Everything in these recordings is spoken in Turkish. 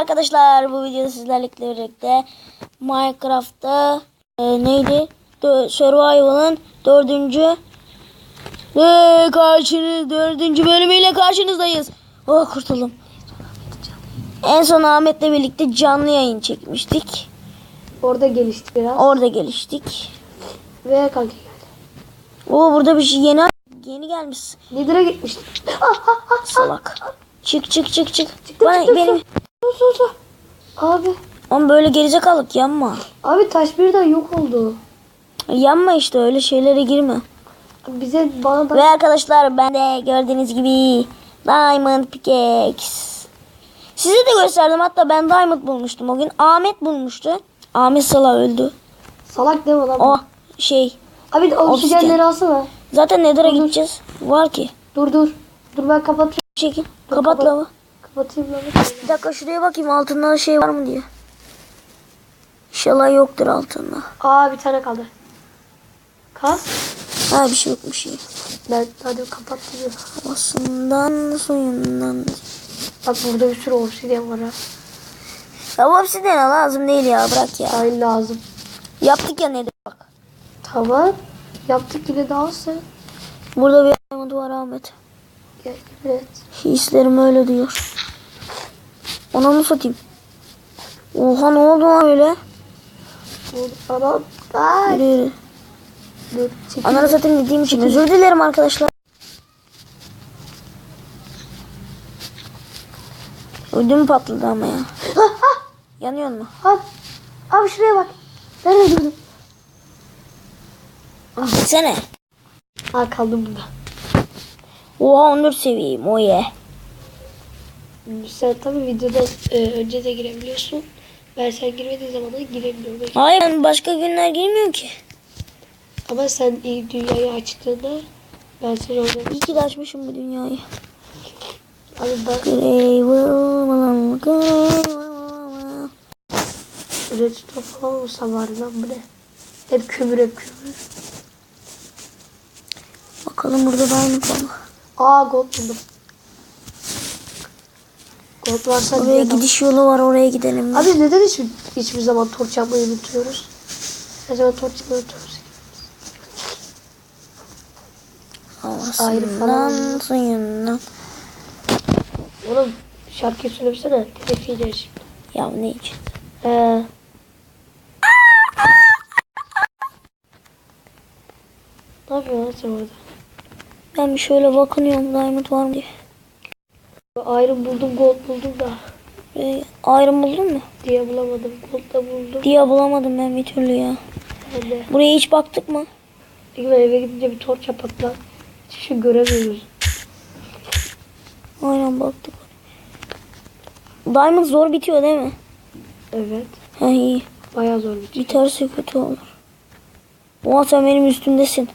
arkadaşlar bu videoda sizlerle birlikte Minecraft'ta e, neydi? Dö- Survival'ın dördüncü ve karşınız dördüncü bölümüyle karşınızdayız. Oh kurtuldum. En son Ahmet'le birlikte canlı yayın çekmiştik. Orada gelişti biraz. Orada geliştik. Ve kanka geldi. Oo burada bir şey yeni yeni gelmiş Nedir'e gitmiştik. Salak. Çık çık çık çık. Çıktı, Bana, çıktı, benim Sus sus sus. Abi. Ama böyle gerizekalık yanma. Abi taş birden yok oldu. Yanma işte öyle şeylere girme. Bize bana da Ve arkadaşlar ben de gördüğünüz gibi Diamond Pickaxe. Size de gösterdim hatta ben Diamond bulmuştum o gün. Ahmet bulmuştu. Ahmet Sala öldü. salak deme lan. O şey Abi oksijenleri alsana. zaten Nether'a gideceğiz. Var ki. Dur dur. Dur ben kapatayım. Çekin. Dur, Kapat kapat. lava. Kapatayım lan. Bir dakika şuraya bakayım altında şey var mı diye. İnşallah yoktur altında. Aa bir tane kaldı. Kas. Ha bir şey yokmuş iyi. Ben hadi kapattım. ya. Havasından suyundan. Bak burada bir sürü obsidiyen var ha. Ya bu obsidiyana lazım değil ya bırak ya. Aynı lazım. Yaptık ya Nether bak. Tamam. Yaptık yine daha olsa. Burada bir diamond var Ahmet. Gel, Evet. Hislerim öyle diyor. Ona mı satayım? Oha ne oldu lan öyle? Anam. Yürü yürü. Dur. Çekil. Ananı satayım dediğim için özür dilerim arkadaşlar. Ödüm patladı ama ya. Ah, ah. Yanıyor mu? Abi, abi şuraya bak. Nerede durdum? Gitsene. Ha kaldım burada. Oha 14 seviyeyim o ye. Sen tabii videoda e, önce de girebiliyorsun. Ben sen girmediğin zaman da girebiliyorum. Hayır ben başka günler girmiyorum ki. Ama sen ilk dünyayı açtığında ben seni orada... İyi ki de açmışım bu dünyayı. Abi will. redstone falan olsa var lan bu ne? Hep kömür hep kömür. Bakalım burada var mı? Aa gold buldum. Gold varsa Oraya adam- gidiş yolu var oraya gidelim. Abi neden hiç, hiçbir zaman torç yapmayı unutuyoruz? Her zaman torç yapmayı unutuyoruz. Ayrı falan Havasından suyundan. Oğlum şarkıyı söylesene. Telif yiyeceğiz şimdi. Ya ne için? He. Ne yapıyorsun sen orada? Ben bir şöyle bakınıyorum diamond var mı diye. Iron buldum, gold buldum da Ee, iron buldun mu? diye bulamadım. Gold da buldum. Diye bulamadım ben bir türlü ya. De. Buraya hiç baktık mı? Ben eve gidince bir torç yapak lan. Hiçbir şey göremiyoruz. Aynen baktık. Diamond zor bitiyor değil mi? Evet. Ha iyi. Bayağı zor şey. Biterse kötü olur. Oha sen benim üstümdesin.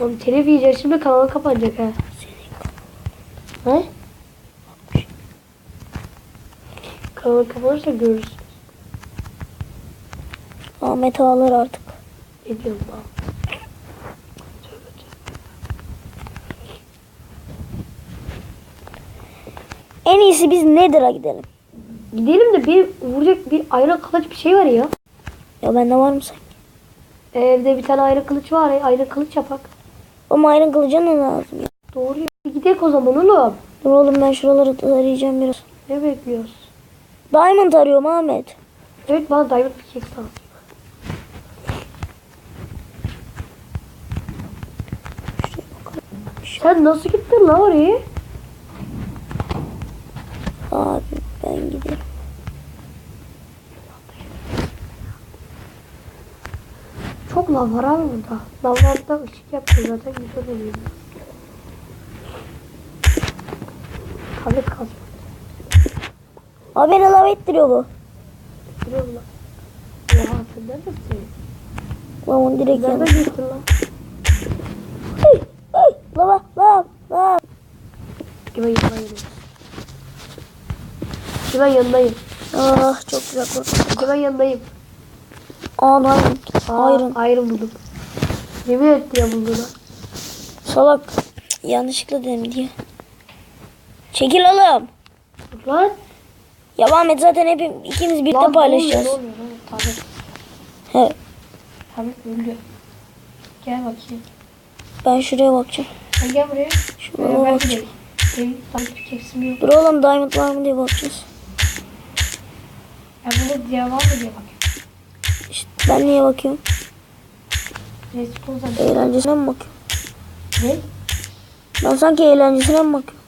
Oğlum telif yiyeceğiz şimdi kanal kapanacak ha. He? Kanal kapanırsa görürüz. Ahmet ağlar artık. Ne diyorum ben? En iyisi biz Nether'a gidelim. Gidelim de bir vuracak bir ayran kılıç bir şey var ya. Ya bende var mı sanki? Evde bir tane ayran kılıç var ya. Ayran kılıç yapak. Ama iron kılıca ne lazım? Doğru ya. Bir gidelim o zaman oğlum. Dur oğlum ben şuraları arayacağım biraz. Ne bekliyoruz? Diamond arıyorum Ahmet. Evet bana diamond pickaxe lazım. Sen nasıl gittin lan oraya? Abi ben giderim. Çok lav var abi burada. Lavlarda ışık yapıyor zaten güzel oluyor. Tabii kazma. Abi beni lav ettiriyor bu. Biliyor musun? Ya sen neredesin? Lavın direkt Nereden yanı. gittin lan? Hey, hey, lava, lav, lav. Kime yanındayım? Kime yanındayım? Ah çok güzel korktum. Kime yanındayım? Aa diamond. Aa, Iron. Iron buldum. Yemin etti ya buldu lan. Salak. Yanlışlıkla dedim diye. Çekil oğlum. Lan. Ya Ahmet zaten hep ikimiz birlikte Lan paylaşacağız. Oluyor, oluyor? Tablet. He, Tablet öldü. Gel bakayım. ben şuraya bakacağım. Sen gel buraya. Şuraya Beraber bakacağım. gidelim. Benim kesim yok. Dur oğlum diamond var mı diye bakacağız. Ya burada diye var mı diye bak. Ben niye bakıyorum? Eğlencesine mi bakıyorum? Ne? Ben sanki eğlencesine mi bakıyorum?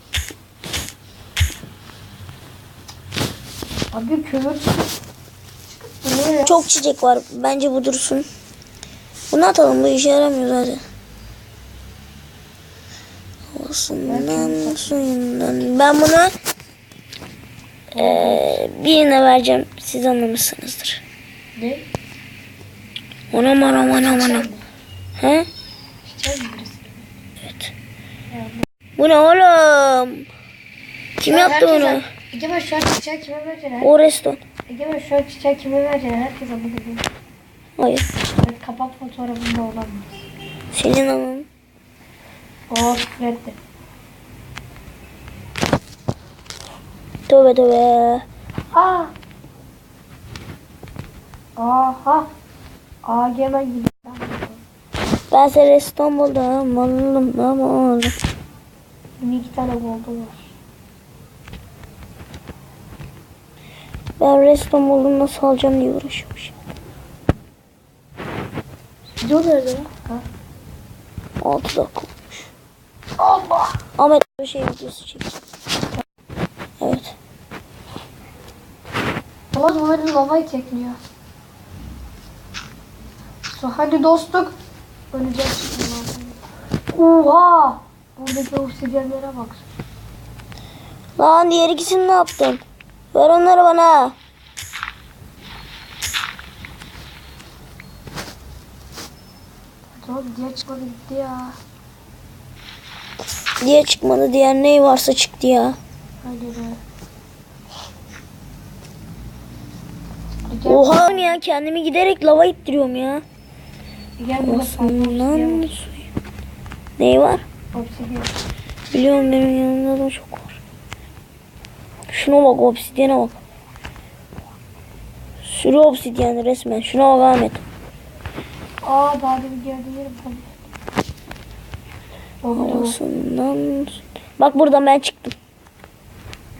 Abi kömür. Çok çiçek var. Bence bu dursun. Bunu atalım. Bu işe yaramıyor zaten. Havasından, suyundan. Ben bunu eee birine vereceğim. Siz anlamışsınızdır. Ne? Anam anam anam anam. He? Evet. Ya, Bu ne oğlum? Kim an yaptı bunu? Egemen şu an çiçeği kime vereceksin? O resto. Egemen şu an çiçeği kime vereceksin? Herkese bunu dedi. Hayır. Evet, kapak fotoğrafında olan. Senin. Oo küfür etti. Tövbe tövbe. Aa. Aha. Egemen gibi. Ben seni buldum. Buldum. Buldum. Benim iki tane goldu var. Ben resto buldum. Nasıl alacağım diye uğraşıyorum şimdi. Video nerede ya? Ha? 6 dakika olmuş. Allah. Ahmet bir şey videosu çek. Evet. Ama bu benim babayı çekmiyor. So, hadi dostluk. Öleceğiz şimdi. Oha. Buradaki obsidyenlere bak. Lan diğer ikisini ne yaptın? Ver onları bana. Oğlum diye çıkmadı gitti ya. Diye çıkmadı. Diğer neyi varsa çıktı ya. Hadi be. Oha ya kendimi giderek lava ittiriyorum ya. Var. suyu. Neyi var? Obsidyen. Biliyorum benim yanımda da çok var. Şuna bak obsidyene bak. Sürü obsidyen resmen. Şuna bak Ahmet. Aa daha demin gördüğüm yerim. Havasından. Bak buradan ben çıktım.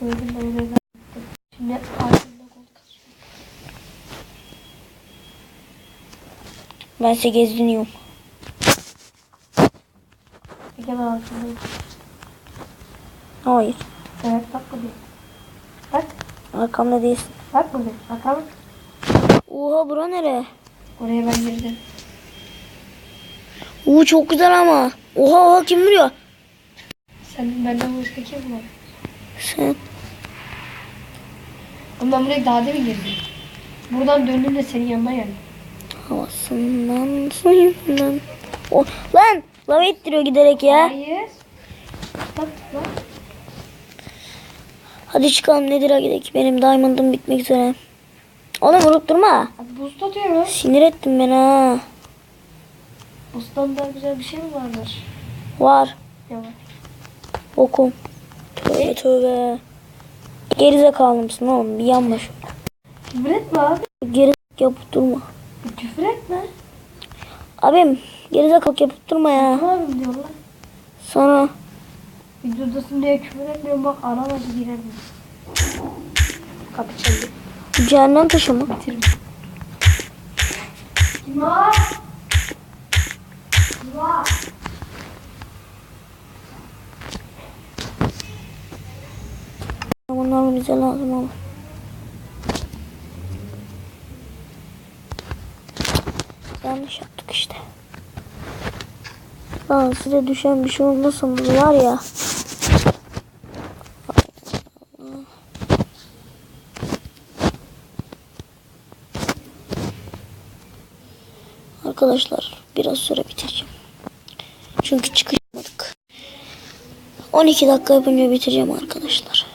Gördüm ben Ben size gezdiniyorum. Egemen altındayım. Hayır. Evet bak buraya. Bak. Arkamda değilsin. Bak buraya. Bak abi. Oha bura nere? Oraya ben girdim. Oo çok güzel ama. Oha oha kim vuruyor? Sen benden başka kim var? Sen. Ama ben buraya daha demin girdim. Buradan döndüm de senin yanına geldim. Havasından suyundan. O, lan lava ittiriyor giderek ya. Hayır. Bak bak. Hadi çıkalım nedir gidelim. Benim diamond'ım bitmek üzere. Oğlum vurup durma. Buz tutuyorum. Sinir ettin beni ha. Buzdan daha güzel bir şey mi vardır? Var. Ne var? Okum. Tövbe tövbe. Gerizekalı mısın oğlum? Bir yanma şu. Küfür etme abi. Geri yapıp durma. Küfür etme. Abim gerizekalı yapıp durma ya. Ne abim diyor lan. Sana. Videodasın diye küfür etmiyorum bak anam acı girer mi? Kapı çaldı. Cehennem taşı mı? Bitirme. Kim var? Kim var? Bunlar bize lazım ama. Yanlış yaptık işte. Lan size düşen bir şey olmasın bu var ya. Arkadaşlar biraz sonra bitireceğim. Çünkü çıkışmadık. 12 dakika yapınca bitireceğim arkadaşlar.